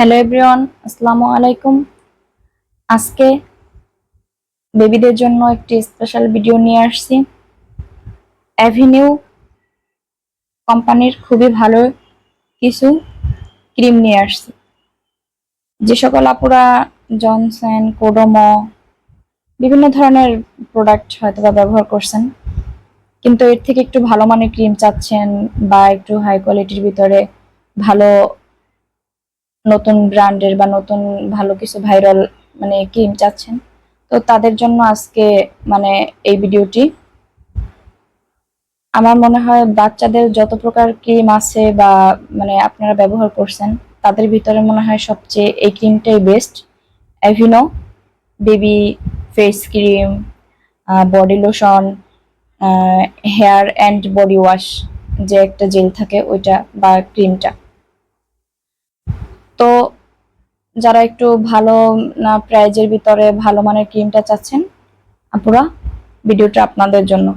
Hello everyone, আসসালামু আলাইকুম। আজকে বেবিদের জন্য একটি স্পেশাল ভিডিও নিয়ে আসছি। অ্যাভিনিউ কোম্পানির খুবই ভালো কিছু ক্রিম নিয়ে আসছি। যে সকল আপুরা জনসন কোডোমো বিভিন্ন ধরনের প্রোডাক্ট হয়তো বা ব্যবহার করছেন, কিন্তু এর থেকে একটু ভালো মানের ক্রিম চাচ্ছেন বা একটু হাই কোয়ালিটির ভিতরে ভালো নতুন ব্র্যান্ডের বা নতুন ভালো কিছু ভাইরাল মানে ক্রিম চাচ্ছেন। তো তাদের জন্য আজকে মানে এই ভিডিওটি। আমার মনে হয় বাচ্চাদের যত প্রকার ক্রিম আছে বা মানে আপনারা ব্যবহার করছেন, তাদের ভিতরে মনে হয় সবচেয়ে এই ক্রিমটাই best. Aveeno baby face cream body lotion hair and body wash যে একটা জেল থাকে ওইটা বা ক্রিমটা তো যারা একটু ভালো না প্রাইজের ভিতরে ভালো মানের ক্রিমটা চাচ্ছেন, আপুরা, ভিডিওটা আপনাদের জন্য।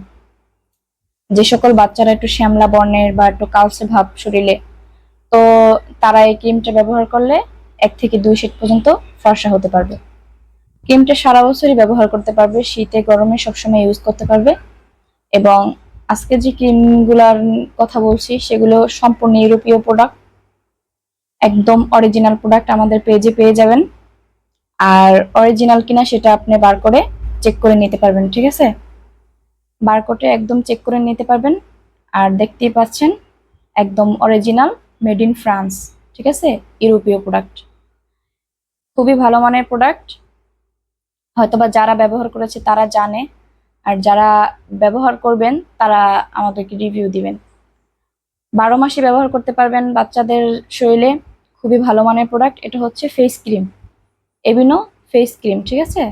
যে সকল বাচ্চারা একটু শ্যামলা বর্ণের বা একটু কালসে ভাব শরীরে, তো তারা এই ক্রিমটা ব্যবহার করলে এক থেকে দুই শীত পর্যন্ত ফর্সা হতে পারবে। ক্রিমটা সারা বছরই ব্যবহার করতে পারবে, শীতে, গরমে সবসময় ইউজ করতে পারবে এবং আজকে যে ক্রিমগুলার কথা বলছি, সেগুলো সম্পূর্ণ ইউরোপীয় প্রোডাক্ট একদম অরিজিনাল প্রোডাক্ট আমাদের পেজে পেয়ে যাবেন। আর অরিজিনাল কিনা সেটা আপনি বার করে চেক করে নিতে পারবেন, ঠিক আছে? বার বারকোডে একদম চেক করে নিতে পারবেন। আর দেখতেই পাচ্ছেন, একদম অরিজিনাল মেড ইন ফ্রান্স ঠিক আছে? ইউরোপীয় প্রোডাক্ট খুবই ভালো মানের প্রোডাক্ট হয়তোবা যারা ব্যবহার করেছে তারা জানে। আর যারা ব্যবহার করবেন, তারা আমাদেরকে রিভিউ দিবেন। বারো মাসে ব্যবহার করতে পারবেন বাচ্চাদের শরীরে। খুবই ভালো মানের প্রোডাক্ট এটা হচ্ছে face cream Aveeno face cream ঠিক আছে?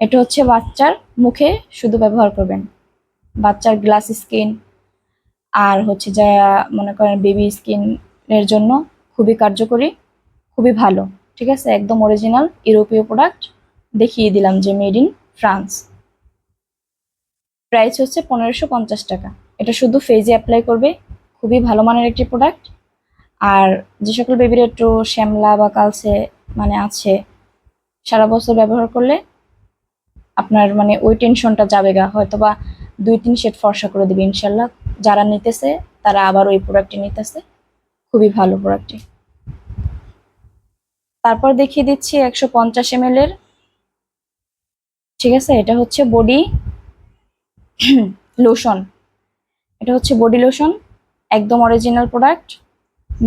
এটা হচ্ছে বাচ্চার মুখে শুধু ব্যবহার করবেন। বাচ্চার গ্লাস স্কিন আর হচ্ছে যা মনে করেন বেবি স্কিনের জন্য খুবই কার্যকরী, খুবই ভালো, ঠিক আছে? একদম অরিজিনাল ইউরোপীয় প্রোডাক্ট দেখিয়ে দিলাম যে মেড ইন ফ্রান্স প্রাইস হচ্ছে পনেরোশো পঞ্চাশ টাকা। এটা শুধু ফেজে অ্যাপ্লাই করবে, খুবই ভালো মানের একটি প্রোডাক্ট আর যে সকল বেবির একটু শ্যামলা বা কালসে মানে আছে, সারা বছর ব্যবহার করলে আপনার মানে ওই টেনশনটা যাবে গা হয়তো বা দুই, তিন সেট ফর্সা করে দেবে ইনশাল্লাহ। যারা নিতেছে, তারা আবার ওই প্রোডাক্টটি নিতেছে। খুবই ভালো প্রোডাক্টটি তারপর দেখিয়ে দিচ্ছি একশো পঞ্চাশ এম এর। ঠিক আছে? এটা হচ্ছে বডি লোশন এটা হচ্ছে বডি লোশন একদম original product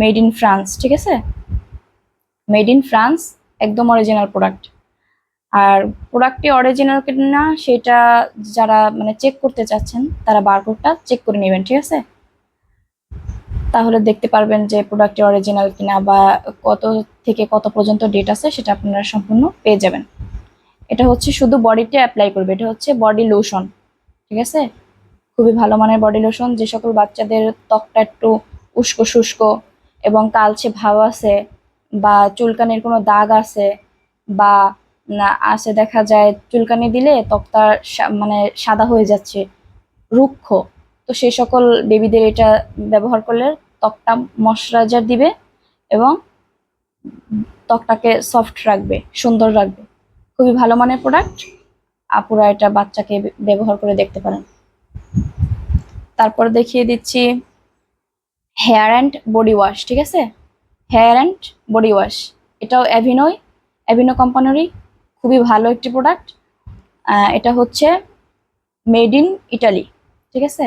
made in France, ঠিক আছে? মেড ইন ফ্রান্স, একদম অরিজিনাল প্রোডাক্ট আর প্রোডাক্টটি অরিজিনাল কিনা সেটা যারা মানে চেক করতে চাচ্ছেন, তারা বারকোডটা চেক করে নেবেন, ঠিক আছে? তাহলে দেখতে পারবেন যে প্রোডাক্টটি অরিজিনাল কিনা বা কত থেকে কত পর্যন্ত ডেট আছে, সেটা আপনারা সম্পূর্ণ পেয়ে যাবেন। এটা হচ্ছে শুধু বডিতে অ্যাপ্লাই করবে, এটা হচ্ছে বডি লোশন ঠিক আছে? খুবই ভালো মানের বডি লোশন যে সকল বাচ্চাদের ত্বকটা একটু উস্কো শুষ্ক এবং কালচে ভাব আছে বা চুলকানির কোনো দাগ আছে বা আছে দেখা যায় চুলকানি দিলে ত্বকটা মানে সাদা হয়ে যাচ্ছে, রুক্ষ। তো সেই সকল বেবিদের এটা ব্যবহার করলে ত্বকটা ময়শ্চারাইজার দিবে এবং ত্বকটাকে সফট রাখবে, সুন্দর রাখবে। খুবই ভালো মানের প্রোডাক্ট আপুরা এটা বাচ্চাকে ব্যবহার করে দেখতে পারেন। তারপর দেখিয়ে দিচ্ছি হেয়ার অ্যান্ড বডি ওয়াশ, ঠিক আছে? হেয়ার অ্যান্ড বডি ওয়াশ, এটাও অ্যাভিনোই অ্যাভিনো কোম্পানিরই খুবই ভালো একটি প্রোডাক্ট এটা হচ্ছে মেড ইন ইটালি ঠিক আছে?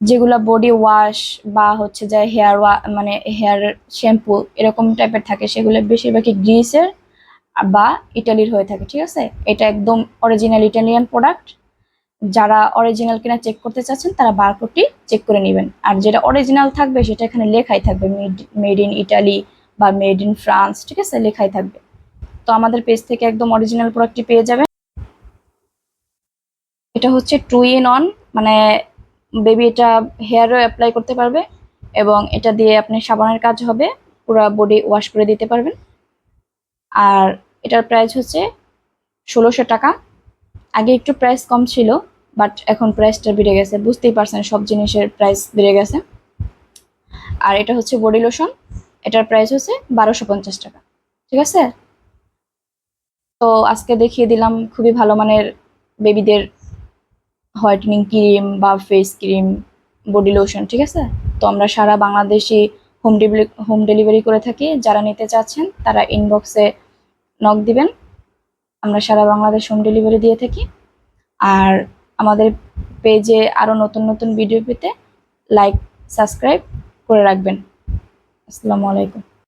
যেগুলো বডি ওয়াশ বা হচ্ছে যে হেয়ার ওয়া মানে হেয়ার শ্যাম্পু এরকম টাইপের থাকে, সেগুলো বেশিরভাগই গ্রিসের বা ইটালির হয়ে থাকে, ঠিক আছে? এটা একদম অরিজিনাল ইটালিয়ান প্রোডাক্ট যারা অরিজিনাল কিনা চেক করতে চাচ্ছেন, তারা বারকোডটি চেক করে নেবেন। আর যেটা অরিজিনাল থাকবে, সেটা এখানে লেখাই থাকবে। মেড ইন ইটালি বা মেড ইন ফ্রান্স ঠিক আছে? লেখাই থাকবে। তো আমাদের পেজ থেকে একদম অরিজিনাল প্রোডাক্টটি পেয়ে যাবেন। এটা হচ্ছে টু ইন অন মানে বেবি এটা হেয়ারও অ্যাপ্লাই করতে পারবে এবং এটা দিয়ে আপনি সাবানের কাজ হবে, পুরো বডি ওয়াশ করে দিতে পারবেন। আর এটার প্রাইস হচ্ছে ষোলোশো টাকা। আগে একটু প্রাইস কম ছিল বাট এখন প্রাইসটা বেড়ে গেছে। বুঝতেই পারছেন, সব জিনিসের প্রাইস বেড়ে গেছে। আর এটা হচ্ছে বডি লোশন এটার প্রাইস হচ্ছে বারোশো পঞ্চাশ টাকা। ঠিক আছে? তো আজকে দেখিয়ে দিলাম খুবই ভালো মানের বেবিদের হোয়াইটেনিং ক্রিম বা ফেস ক্রিম বডি লোশন ঠিক আছে? তো আমরা সারা Bangladeshi home delivery home delivery করে থাকি। যারা নিতে চাচ্ছেন, তারা ইনবক্সে নক দিবেন। আমরা সারা বাংলাদেশ হোম ডেলিভারি দিয়ে থাকি। আর আমাদের পেজে আরও নতুন নতুন ভিডিও পেতে লাইক সাবস্ক্রাইব করে রাখবেন। আসসালামু আলাইকুম।